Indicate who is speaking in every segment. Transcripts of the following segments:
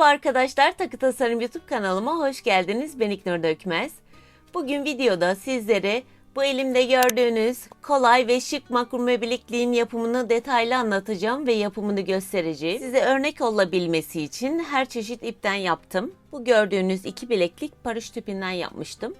Speaker 1: Merhaba arkadaşlar, Takı Tasarım YouTube kanalıma hoş geldiniz. Ben İknur Dökmez. Bugün videoda sizlere bu elimde gördüğünüz kolay ve şık makrume bilekliğin yapımını detaylı anlatacağım ve yapımını göstereceğim. Size örnek olabilmesi için her çeşit ipten yaptım. Bu gördüğünüz iki bileklik paraşüt ipinden yapmıştım.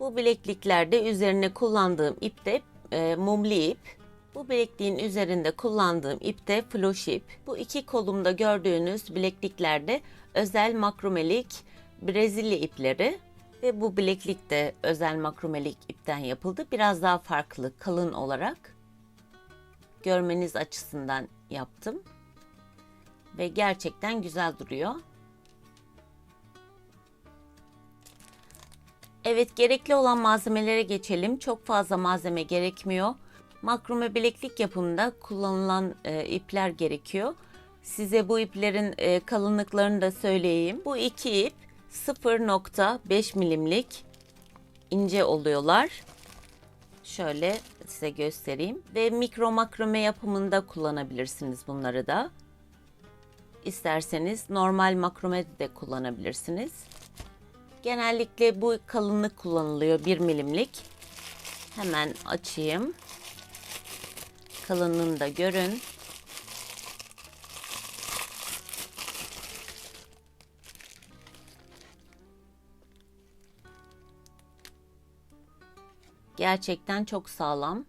Speaker 1: Bu bilekliklerde üzerine kullandığım ip de e, mumlu ip. Bu bilekliğin üzerinde kullandığım ip de floş ip. Bu iki kolumda gördüğünüz bilekliklerde özel makromelik Brezilya ipleri ve bu bileklik de özel makromelik ipten yapıldı. Biraz daha farklı, kalın olarak görmeniz açısından yaptım. Ve gerçekten güzel duruyor. Evet, gerekli olan malzemelere geçelim. Çok fazla malzeme gerekmiyor. Makrume bileklik yapımında kullanılan e, ipler gerekiyor. Size bu iplerin e, kalınlıklarını da söyleyeyim. Bu iki ip 0.5 milimlik ince oluyorlar. Şöyle size göstereyim. Ve mikro makrome yapımında kullanabilirsiniz bunları da. İsterseniz normal makrome de kullanabilirsiniz. Genellikle bu kalınlık kullanılıyor 1 milimlik. Hemen açayım kalınlığını da görün. Gerçekten çok sağlam.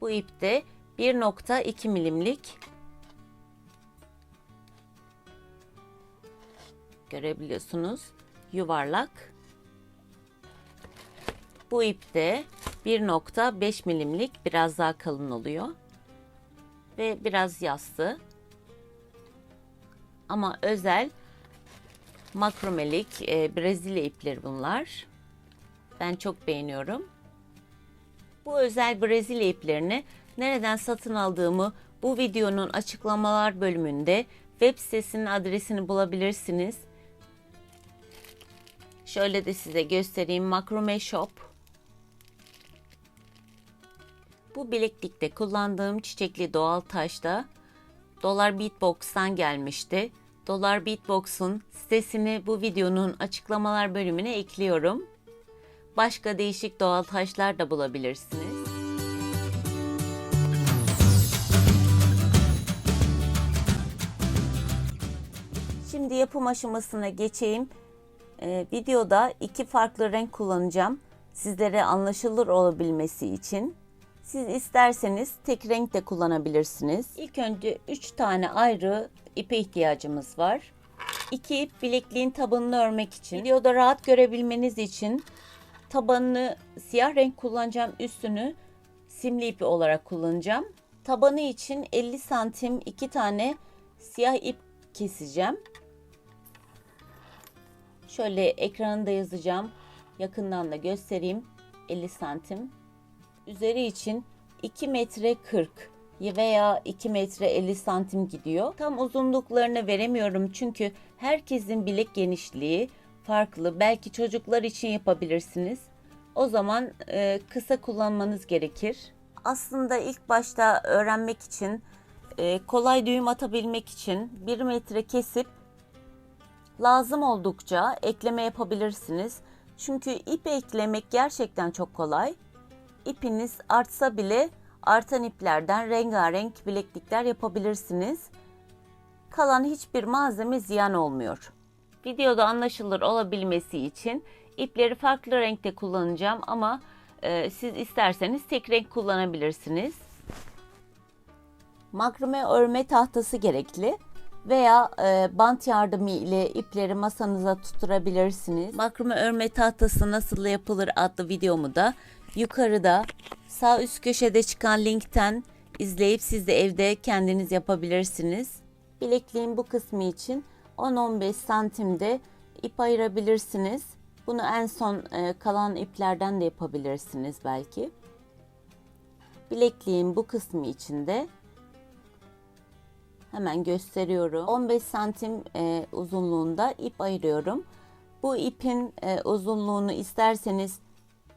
Speaker 1: Bu ip de 1.2 milimlik görebiliyorsunuz. Yuvarlak. Bu ip de 1.5 milimlik biraz daha kalın oluyor. Ve biraz yassı. Ama özel makromelik e, Brezilya ipleri bunlar. Ben çok beğeniyorum. Bu özel Brezilya iplerini nereden satın aldığımı bu videonun açıklamalar bölümünde web sitesinin adresini bulabilirsiniz. Şöyle de size göstereyim. Makrome Shop. Bu bileklikte kullandığım çiçekli doğal taşta Dolar Beatbox'tan gelmişti. Dolar Beatbox'un sitesini bu videonun açıklamalar bölümüne ekliyorum. Başka değişik doğal taşlar da bulabilirsiniz. Şimdi yapım aşamasına geçeyim. Ee, videoda iki farklı renk kullanacağım. Sizlere anlaşılır olabilmesi için. Siz isterseniz tek renk de kullanabilirsiniz. İlk önce 3 tane ayrı ipe ihtiyacımız var. İki ip bilekliğin tabanını örmek için. Videoda rahat görebilmeniz için tabanını siyah renk kullanacağım. Üstünü simli ipi olarak kullanacağım. Tabanı için 50 santim iki tane siyah ip keseceğim. Şöyle ekranında yazacağım. Yakından da göstereyim. 50 santim. Üzeri için 2 metre 40 veya 2 metre 50 santim gidiyor. Tam uzunluklarını veremiyorum çünkü herkesin bilek genişliği farklı. Belki çocuklar için yapabilirsiniz. O zaman e, kısa kullanmanız gerekir. Aslında ilk başta öğrenmek için, e, kolay düğüm atabilmek için 1 metre kesip Lazım oldukça ekleme yapabilirsiniz. Çünkü ip eklemek gerçekten çok kolay. İpiniz artsa bile artan iplerden rengarenk bileklikler yapabilirsiniz. Kalan hiçbir malzeme ziyan olmuyor. Videoda anlaşılır olabilmesi için ipleri farklı renkte kullanacağım ama e, siz isterseniz tek renk kullanabilirsiniz. Makrame örme tahtası gerekli veya e, bant yardımı ile ipleri masanıza tutturabilirsiniz. Makrume örme tahtası nasıl yapılır adlı videomu da yukarıda sağ üst köşede çıkan linkten izleyip siz de evde kendiniz yapabilirsiniz. Bilekliğin bu kısmı için 10-15 santimde ip ayırabilirsiniz. Bunu en son e, kalan iplerden de yapabilirsiniz belki. Bilekliğin bu kısmı için de Hemen gösteriyorum. 15 santim e, uzunluğunda ip ayırıyorum. Bu ipin e, uzunluğunu isterseniz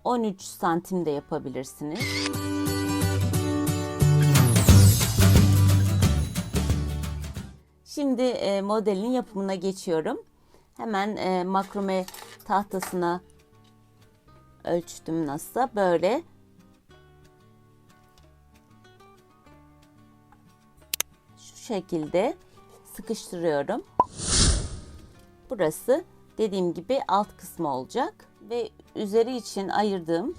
Speaker 1: 13 santim de yapabilirsiniz. Şimdi e, modelin yapımına geçiyorum. Hemen e, makrome tahtasına ölçtüm nasıl böyle şekilde sıkıştırıyorum. Burası dediğim gibi alt kısmı olacak ve üzeri için ayırdığım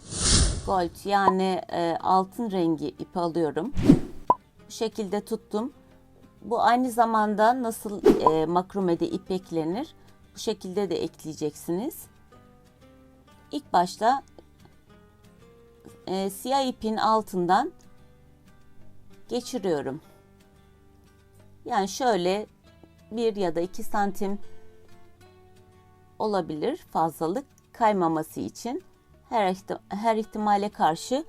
Speaker 1: gold yani e, altın rengi ipi alıyorum. Bu şekilde tuttum. Bu aynı zamanda nasıl e, makromede ip eklenir bu şekilde de ekleyeceksiniz. İlk başta e, siyah ipin altından geçiriyorum. Yani şöyle bir ya da iki santim olabilir fazlalık kaymaması için. Her, her ihtimale karşı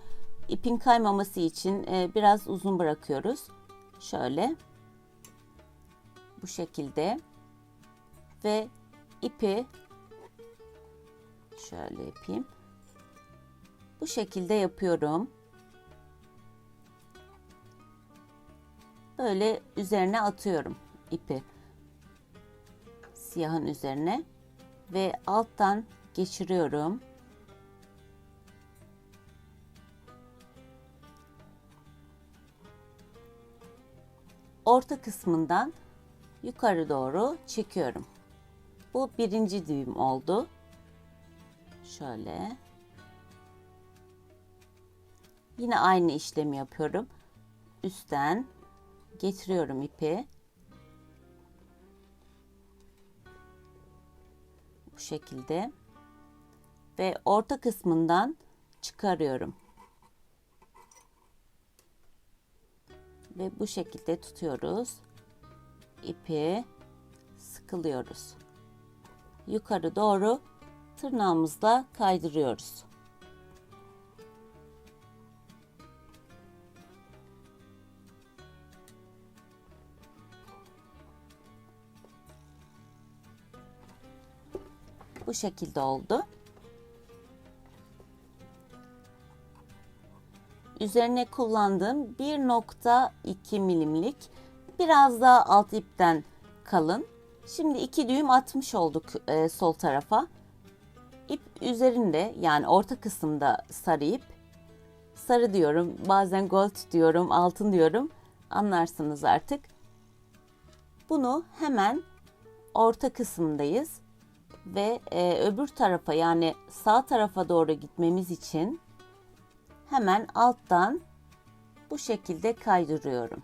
Speaker 1: ipin kaymaması için e, biraz uzun bırakıyoruz. Şöyle bu şekilde ve ipi şöyle yapayım. Bu şekilde yapıyorum. Böyle üzerine atıyorum ipi. Siyahın üzerine ve alttan geçiriyorum. Orta kısmından yukarı doğru çekiyorum. Bu birinci düğüm oldu. Şöyle. Yine aynı işlemi yapıyorum. Üstten getiriyorum ipi. Bu şekilde. Ve orta kısmından çıkarıyorum. Ve bu şekilde tutuyoruz. İpi sıkılıyoruz. Yukarı doğru tırnağımızla kaydırıyoruz. Bu şekilde oldu. Üzerine kullandığım 1.2 milimlik biraz daha alt ipten kalın. Şimdi iki düğüm atmış olduk e, sol tarafa. İp üzerinde yani orta kısımda sarı ip. Sarı diyorum, bazen gold diyorum, altın diyorum. Anlarsınız artık. Bunu hemen orta kısımdayız ve e, öbür tarafa yani sağ tarafa doğru gitmemiz için hemen alttan bu şekilde kaydırıyorum.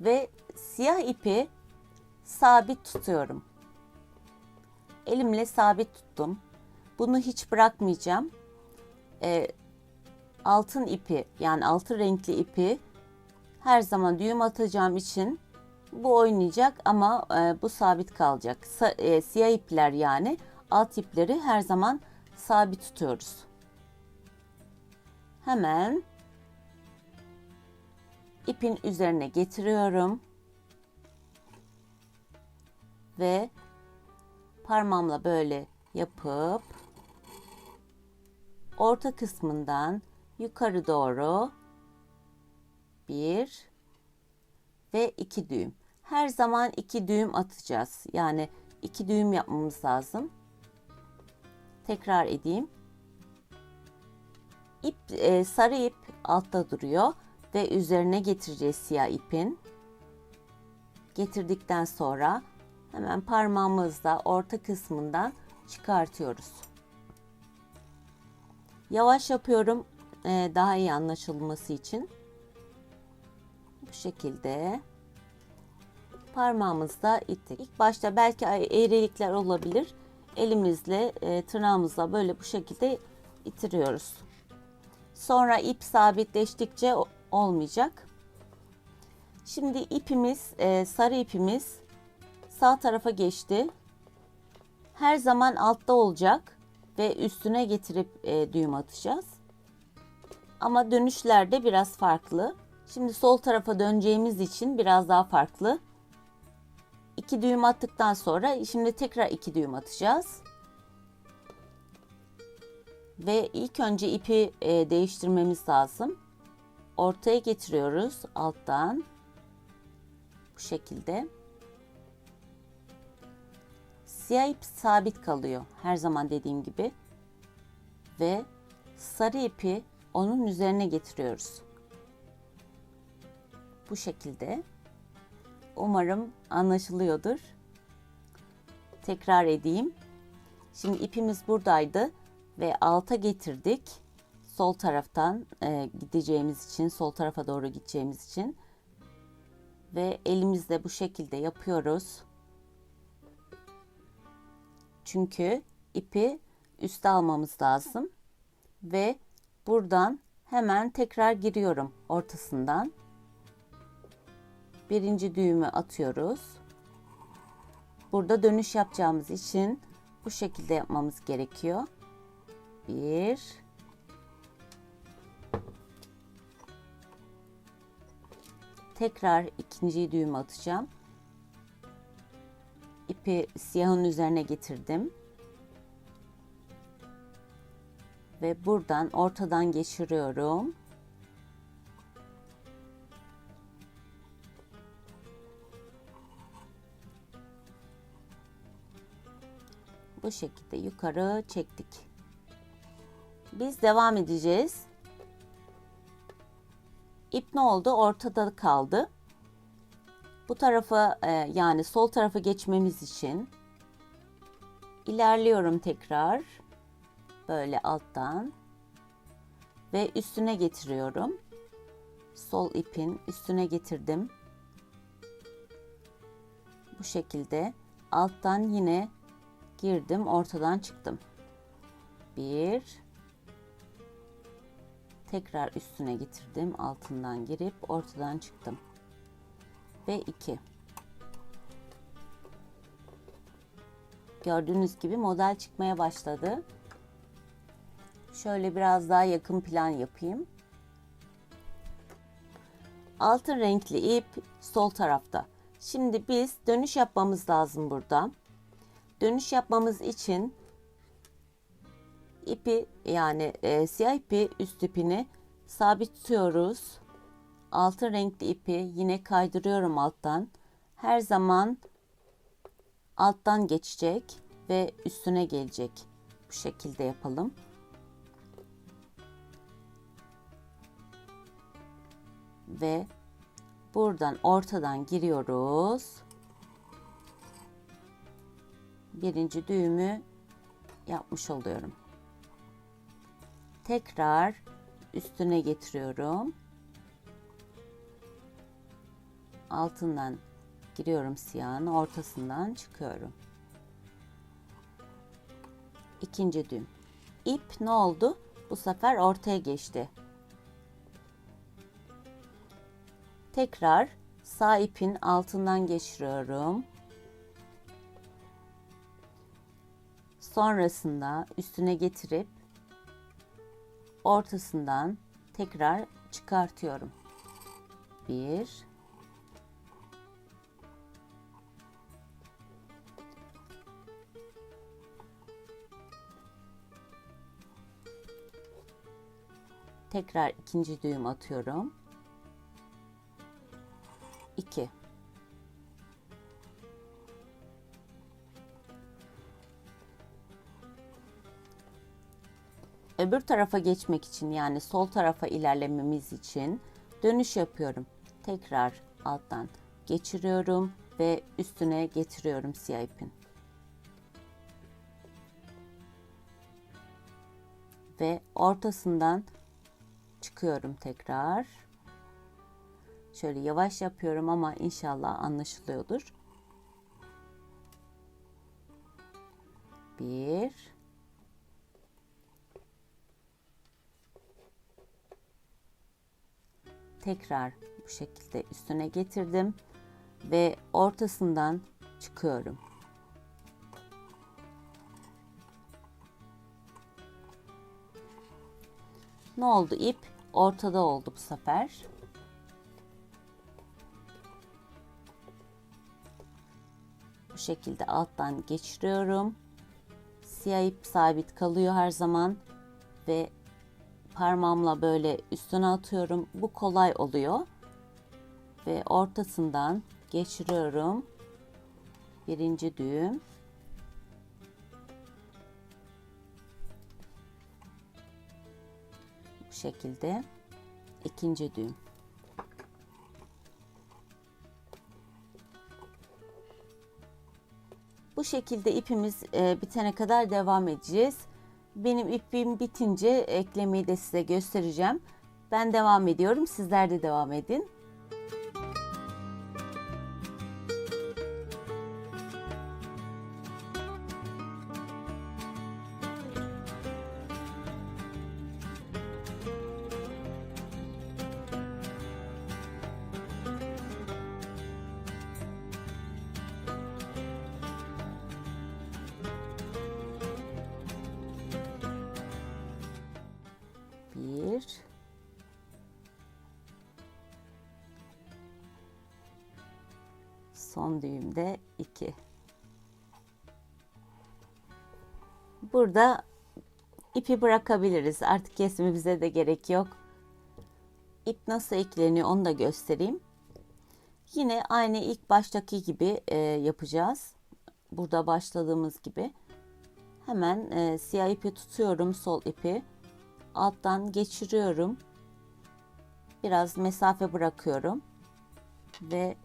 Speaker 1: Ve siyah ipi sabit tutuyorum. Elimle sabit tuttum. Bunu hiç bırakmayacağım. E, altın ipi yani altın renkli ipi her zaman düğüm atacağım için bu oynayacak ama e, bu sabit kalacak. Sa, e, siyah ipler yani alt ipleri her zaman sabit tutuyoruz. Hemen ipin üzerine getiriyorum. Ve parmağımla böyle yapıp orta kısmından yukarı doğru bir ve iki düğüm. Her zaman iki düğüm atacağız. Yani iki düğüm yapmamız lazım. Tekrar edeyim. İp, e, sarı ip altta duruyor ve üzerine getireceğiz siyah ipin. Getirdikten sonra hemen parmağımızla orta kısmından çıkartıyoruz. Yavaş yapıyorum e, daha iyi anlaşılması için. Bu şekilde parmağımızla ittik. İlk başta belki eğrilikler olabilir. Elimizle, e, tırnağımızla böyle bu şekilde itiriyoruz. Sonra ip sabitleştikçe olmayacak. Şimdi ipimiz, e, sarı ipimiz sağ tarafa geçti. Her zaman altta olacak ve üstüne getirip e, düğüm atacağız. Ama dönüşlerde biraz farklı. Şimdi sol tarafa döneceğimiz için biraz daha farklı. İki düğüm attıktan sonra şimdi tekrar iki düğüm atacağız. Ve ilk önce ipi e, değiştirmemiz lazım. Ortaya getiriyoruz alttan. Bu şekilde. Siyah ip sabit kalıyor. Her zaman dediğim gibi. Ve sarı ipi onun üzerine getiriyoruz. Bu şekilde. Umarım anlaşılıyordur. Tekrar edeyim. Şimdi ipimiz buradaydı ve alta getirdik. Sol taraftan e, gideceğimiz için, sol tarafa doğru gideceğimiz için ve elimizle bu şekilde yapıyoruz. Çünkü ipi üste almamız lazım ve buradan hemen tekrar giriyorum ortasından. Birinci düğümü atıyoruz. Burada dönüş yapacağımız için bu şekilde yapmamız gerekiyor. Bir. Tekrar ikinci düğümü atacağım. İpi siyahın üzerine getirdim. Ve buradan ortadan geçiriyorum. Bu şekilde yukarı çektik. Biz devam edeceğiz. İp ne oldu? Ortada kaldı. Bu tarafa e, yani sol tarafa geçmemiz için ilerliyorum tekrar. Böyle alttan ve üstüne getiriyorum. Sol ipin üstüne getirdim. Bu şekilde alttan yine girdim, ortadan çıktım. Bir tekrar üstüne getirdim, altından girip ortadan çıktım. Ve iki. Gördüğünüz gibi model çıkmaya başladı. Şöyle biraz daha yakın plan yapayım. Altın renkli ip sol tarafta. Şimdi biz dönüş yapmamız lazım burada. Dönüş yapmamız için ipi yani e, siyah ipi üst ipini sabit tutuyoruz. Altın renkli ipi yine kaydırıyorum alttan. Her zaman alttan geçecek ve üstüne gelecek. Bu şekilde yapalım. Ve buradan ortadan giriyoruz. Birinci düğümü yapmış oluyorum. Tekrar üstüne getiriyorum. Altından giriyorum siyahın ortasından çıkıyorum. İkinci düğüm. İp ne oldu? Bu sefer ortaya geçti. Tekrar sağ ipin altından geçiriyorum. Sonrasında üstüne getirip ortasından tekrar çıkartıyorum. Bir, tekrar ikinci düğüm atıyorum. 2 öbür tarafa geçmek için yani sol tarafa ilerlememiz için dönüş yapıyorum. Tekrar alttan geçiriyorum ve üstüne getiriyorum siyah ipin. Ve ortasından çıkıyorum tekrar. Şöyle yavaş yapıyorum ama inşallah anlaşılıyordur. Bir, tekrar bu şekilde üstüne getirdim ve ortasından çıkıyorum. Ne oldu? İp ortada oldu bu sefer. Bu şekilde alttan geçiriyorum. Siyah ip sabit kalıyor her zaman ve parmağımla böyle üstüne atıyorum. Bu kolay oluyor. Ve ortasından geçiriyorum. Birinci düğüm. Bu şekilde ikinci düğüm. Bu şekilde ipimiz e, bitene kadar devam edeceğiz. Benim ipim bitince eklemeyi de size göstereceğim. Ben devam ediyorum. Sizler de devam edin. Burada ipi bırakabiliriz. Artık kesmemize de gerek yok. İp nasıl ekleniyor onu da göstereyim. Yine aynı ilk baştaki gibi e, yapacağız. Burada başladığımız gibi. Hemen e, siyah ipi tutuyorum sol ipi alttan geçiriyorum. Biraz mesafe bırakıyorum. Ve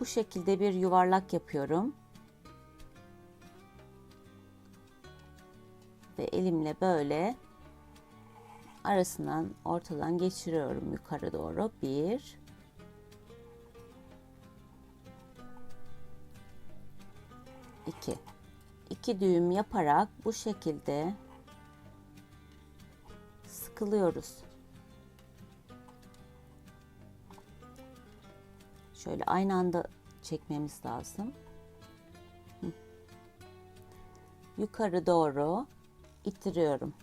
Speaker 1: bu şekilde bir yuvarlak yapıyorum. Ve elimle böyle arasından ortadan geçiriyorum yukarı doğru. Bir, iki. İki düğüm yaparak bu şekilde sıkılıyoruz. Şöyle aynı anda çekmemiz lazım. Yukarı doğru ittiriyorum.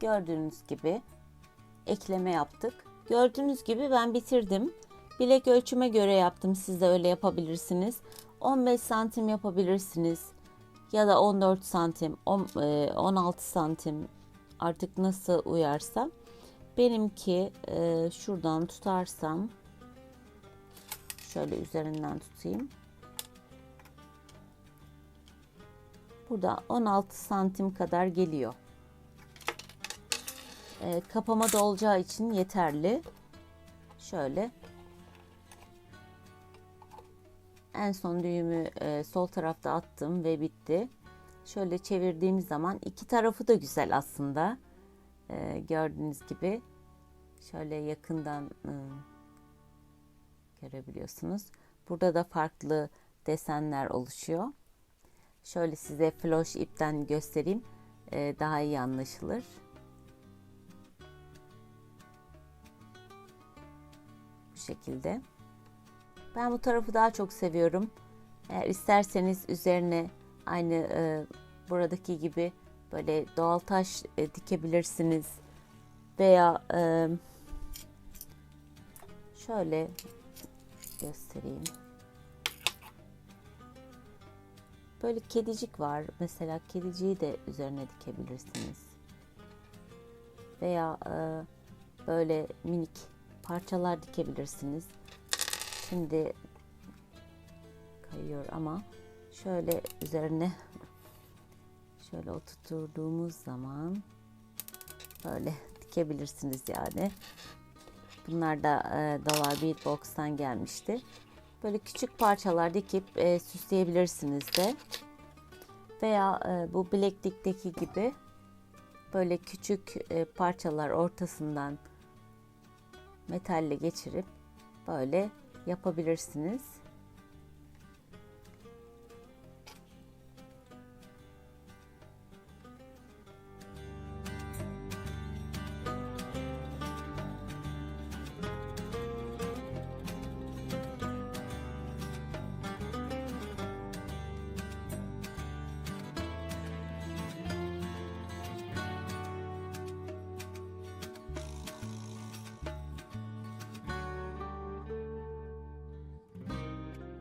Speaker 1: Gördüğünüz gibi ekleme yaptık. Gördüğünüz gibi ben bitirdim. Bilek ölçüme göre yaptım. Siz de öyle yapabilirsiniz. 15 santim yapabilirsiniz. Ya da 14 santim, 16 e, santim artık nasıl uyarsa. Benimki e, şuradan tutarsam şöyle üzerinden tutayım. Burada 16 santim kadar geliyor. E, kapama da olacağı için yeterli. Şöyle En son düğümü e, sol tarafta attım ve bitti. Şöyle çevirdiğimiz zaman iki tarafı da güzel aslında. E, gördüğünüz gibi şöyle yakından e, görebiliyorsunuz. Burada da farklı desenler oluşuyor. Şöyle size floş ipten göstereyim. E, daha iyi anlaşılır. Bu şekilde. Ben bu tarafı daha çok seviyorum. Eğer isterseniz üzerine aynı e, buradaki gibi böyle doğal taş e, dikebilirsiniz. Veya e, şöyle göstereyim. Böyle kedicik var. Mesela kediciyi de üzerine dikebilirsiniz. Veya e, böyle minik parçalar dikebilirsiniz. Şimdi kayıyor ama şöyle üzerine şöyle oturttuğumuz zaman böyle dikebilirsiniz yani. Bunlar da e, Dolar Beatbox'tan gelmişti. Böyle küçük parçalar dikip e, süsleyebilirsiniz de. Veya e, bu bileklikteki gibi böyle küçük e, parçalar ortasından metalle geçirip böyle yapabilirsiniz.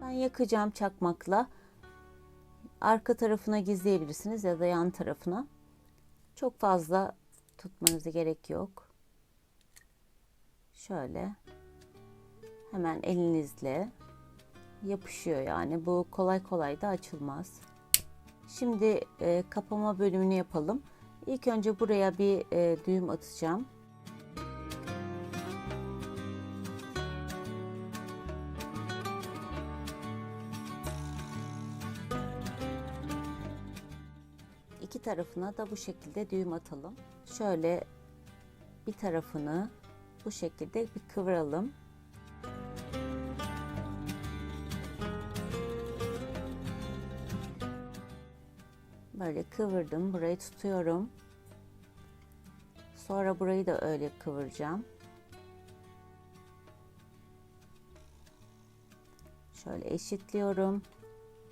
Speaker 1: Ben yakacağım çakmakla. Arka tarafına gizleyebilirsiniz ya da yan tarafına. Çok fazla tutmanıza gerek yok. Şöyle hemen elinizle yapışıyor yani bu kolay kolay da açılmaz. Şimdi e, kapama bölümünü yapalım. İlk önce buraya bir e, düğüm atacağım. Tarafına da bu şekilde düğüm atalım. Şöyle bir tarafını bu şekilde bir kıvıralım. Böyle kıvırdım. Burayı tutuyorum. Sonra burayı da öyle kıvıracağım. Şöyle eşitliyorum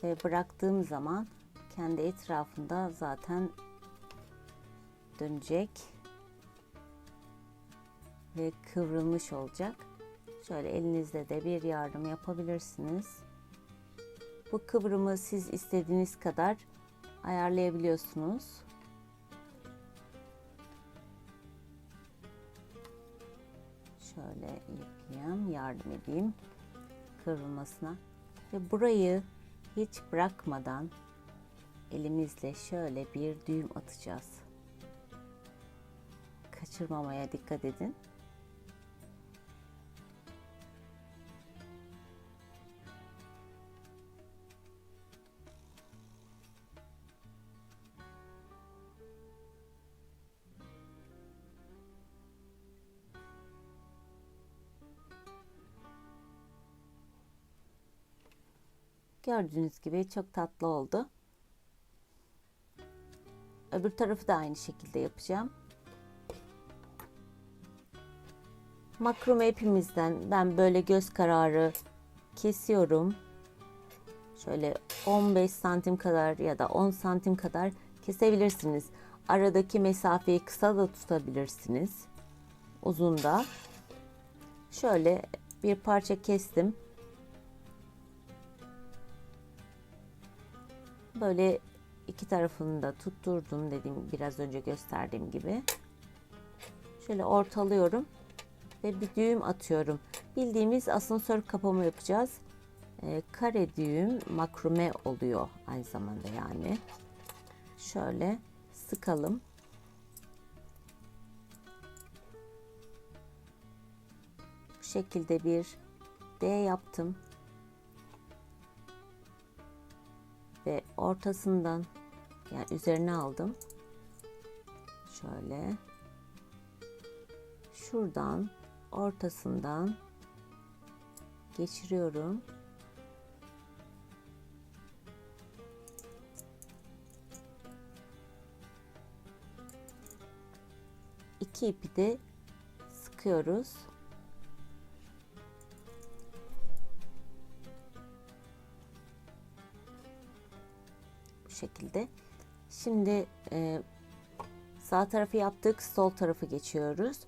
Speaker 1: ve bıraktığım zaman kendi etrafında zaten dönecek ve kıvrılmış olacak. Şöyle elinizle de bir yardım yapabilirsiniz. Bu kıvrımı siz istediğiniz kadar ayarlayabiliyorsunuz. Şöyle yapayım, yardım edeyim kıvrılmasına. Ve burayı hiç bırakmadan elimizle şöyle bir düğüm atacağız. Kaçırmamaya dikkat edin. Gördüğünüz gibi çok tatlı oldu. Öbür tarafı da aynı şekilde yapacağım. Makrome ipimizden ben böyle göz kararı kesiyorum. Şöyle 15 santim kadar ya da 10 santim kadar kesebilirsiniz. Aradaki mesafeyi kısa da tutabilirsiniz. Uzun da. Şöyle bir parça kestim. Böyle iki tarafını da tutturdum dediğim biraz önce gösterdiğim gibi. Şöyle ortalıyorum ve bir düğüm atıyorum. Bildiğimiz asansör kapama yapacağız. E, kare düğüm makrume oluyor aynı zamanda yani. Şöyle sıkalım. Bu şekilde bir D yaptım. Ve ortasından yani üzerine aldım. Şöyle şuradan ortasından geçiriyorum. İki ipi de sıkıyoruz. Şekilde. Şimdi e, sağ tarafı yaptık, sol tarafı geçiyoruz.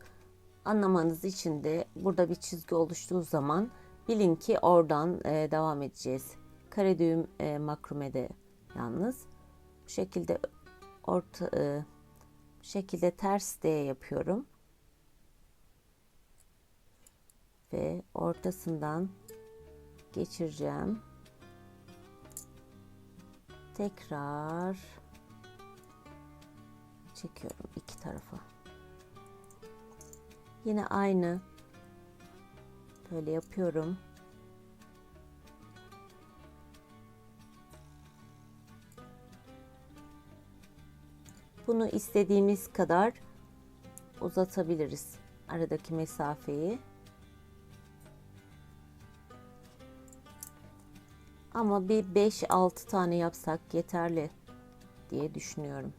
Speaker 1: Anlamanız için de burada bir çizgi oluştuğu zaman bilin ki oradan e, devam edeceğiz. Kare düğüm e, makromede yalnız. Bu şekilde orta e, bu şekilde ters D yapıyorum. Ve ortasından geçireceğim tekrar çekiyorum iki tarafa. Yine aynı böyle yapıyorum. Bunu istediğimiz kadar uzatabiliriz aradaki mesafeyi. Ama bir 5-6 tane yapsak yeterli diye düşünüyorum.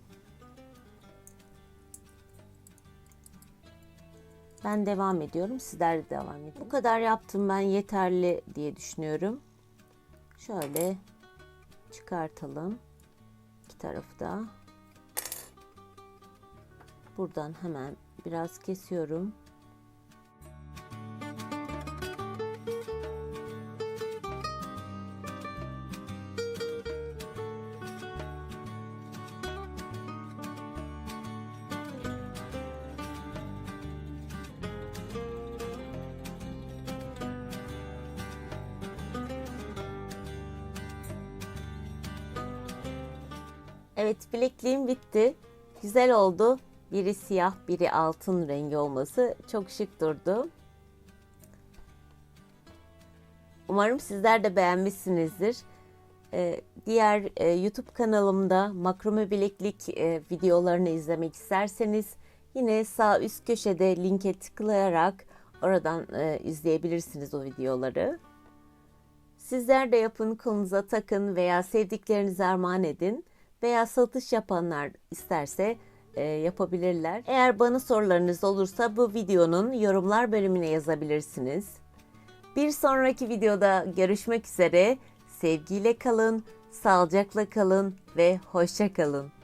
Speaker 1: Ben devam ediyorum. Sizler de devam edin. Bu kadar yaptım ben yeterli diye düşünüyorum. Şöyle çıkartalım. İki tarafı da. Buradan hemen biraz kesiyorum. Evet bilekliğim bitti. Güzel oldu. Biri siyah, biri altın rengi olması çok şık durdu. Umarım sizler de beğenmişsinizdir. Ee, diğer e, YouTube kanalımda makrome bileklik e, videolarını izlemek isterseniz yine sağ üst köşede linke tıklayarak oradan e, izleyebilirsiniz o videoları. Sizler de yapın, kolunuza takın veya sevdiklerinize armağan edin veya satış yapanlar isterse e, yapabilirler. Eğer bana sorularınız olursa bu videonun yorumlar bölümüne yazabilirsiniz. Bir sonraki videoda görüşmek üzere. Sevgiyle kalın, sağlıcakla kalın ve hoşça kalın.